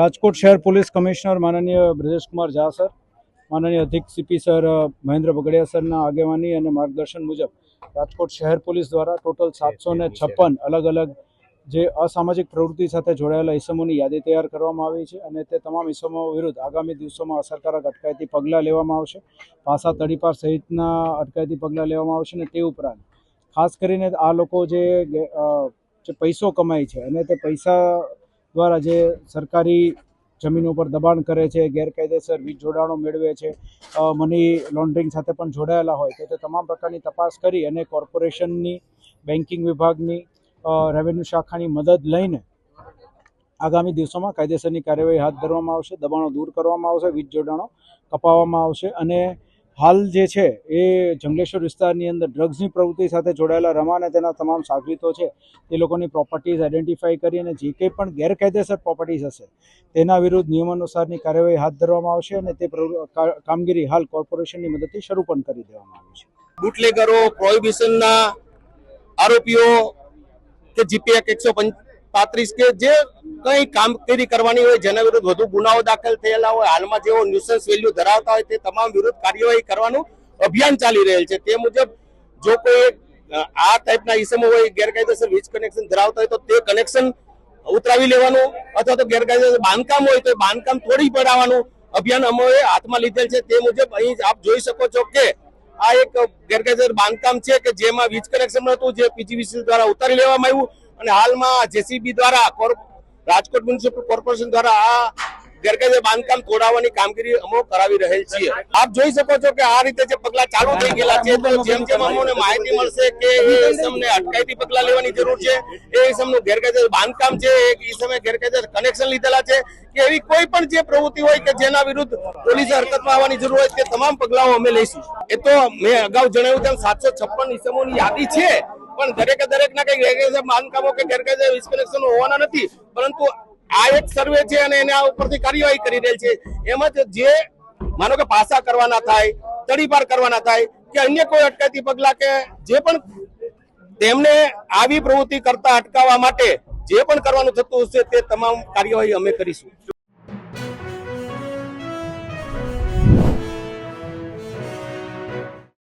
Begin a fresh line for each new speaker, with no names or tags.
રાજકોટ શહેર police commissioner માનનીય Brajeshkumar Jha sir, માનનીય અધિક સીપી સર મહેન્દ્ર બગડિયા સરના આગેવાની અને માર્ગદર્શન મુજબ રાજકોટ શહેર પોલીસ દ્વારા ટોટલ સાતસો છપ્પન અલગ અલગ જે અસામાજિક પ્રવૃત્તિ સાથે જોડાયેલા ઇસમોની યાદી તૈયાર કરવામાં આવી છે અને તે તમામ ઇસમો વિરુદ્ધ આગામી દિવસોમાં અસરકારક અટકાયતી પગલાં લેવામાં આવશે. પાસા તડીપાર સહિતના અટકાયતી પગલાં લેવામાં આવશે અને તે ઉપરાંત ખાસ કરીને આ લોકો જે પૈસો કમાય છે અને તે પૈસા દ્વારા જે સરકારી જમીનો પર દબાણ કરે છે, ગેરકાયદેસર વીજ જોડાણો મેળવે છે મની લોન્ડરિંગ સાથે પણ જોડાયેલા હોય તો તમામ પ્રકારની તપાસ કરી અને કોર્પોરેશનની, બેન્કિંગ વિભાગની રેવન્યુ શાખાની મદદ લઈને આગામી દિવસોમાં કાયદેસરની કાર્યવાહી હાથ ધરવામાં આવશે, દબાણો દૂર કરવામાં આવશે, વીજ જોડાણો કપાવવામાં આવશે અને હાલ જે છે એ જંગલેશ્વર વિસ્તારની અંદર ડ્રગ્સની પ્રવૃત્તિ સાથે જોડાયેલા રમા અને તેના તમામ સાગરીતો છે, તે લોકોની પ્રોપર્ટીઝ આઈડેન્ટિફાઈ કરી અને જે કંઈ પણ ગેરકાયદેસર પ્રોપર્ટીઝ હશે, તેના વિરુદ્ધ નિયમાનુસારની કાર્યવાહી હાથ ધરવામાં આવશે અને તે કામગીરી હાલ કોર્પોરેશનની મદદથી શરૂ પણ કરી દેવામાં આવી છે.
બુટલેગરો, પ્રોહિબિશનના આરોપીઓ કે જીપીએક એકસો પાંત્રીસ કે જે કઈ કામગીરી કરવાની હોય, જેના વિરુદ્ધ વધુ ગુનાઓ દાખલ થયેલા હોય, હાલમાં જેઓ ન્યુસન્સ વેલ્યુ ધરાવતા હોય તે તમામ વિરુદ્ધ કાર્યવાહી કરવાનું અભિયાન ચાલી રહેલ છે. તે મુજબ જો કોઈ આ ટાઈપના ઇસમો હોય, ગેરકાયદેસર વીજ કનેક્શન ધરાવતા હોય તો તે કનેક્શન ઉતરાવી લેવાનું અથવા તો ગેરકાયદેસર બાંધકામ હોય તો બાંધકામ તોડી પડાવવાનું અભિયાન અમોએ હાથમાં લીધેલ છે. તે મુજબ અહીં આપ જોઈ શકો છો કે આ એક ગેરકાયદેસર બાંધકામ છે કે જેમાં વીજ કનેક્શન નહોતું જે પીજીવીસી દ્વારા ઉતારી લેવામાં આવ્યું અને હાલમાં જેસીબી દ્વારા రాజ్కోట్ మున్సిపల్ కార్పొరేషన్ ద్వారా આ બાંધકામ તોડાવવાની કામગીરી અમો કરાવી રહેલ છીએ. આપ જોઈ શકો છો કે આ રીતે જે પગલા ચાલુ થઈ ગયેલા છે, તો જેમ જેમ અમોને માહિતી મળશે કે એ અટકાયતી પગલા લેવાની જરૂર છે, એ ઇસમનું ગેરકાયદેસર બાંધકામ છે, એ ઇસમે ગેરકાયદેસર કનેક્શન લીધેલા છે, કે એવી કોઈ પણ જે પ્રવૃત્તિ હોય કે જેના વિરુદ્ધ પોલીસે હરકતમાં આવવાની જરૂર હોય, તે તમામ પગલાઓ અમે લઈશું. એ તો મેં અગાઉ જણાવ્યું તેમ સાતસો છપ્પન ઇસમોની યાદી છે, પણ દરેકે દરેક ના કઈ બાંધકામો કે ગેરકાયદેસર ડિસ્કનેક્શન હોવાના નથી, પરંતુ આ એક સર્વે છે અને એના ઉપરથી કાર્યવાહી કરી રહેલ છે. એમાં જ માનો કે પાસા કરવાના થાય, તડીપાર કરવાના થાય કે અન્ય કોઈ અટકાયતી પગલા કે જે પણ તેમને આવી પ્રવૃત્તિ કરતા અટકાવવા માટે જે પણ કરવાનું થતું હશે તે તમામ કાર્યવાહી અમે કરીશું.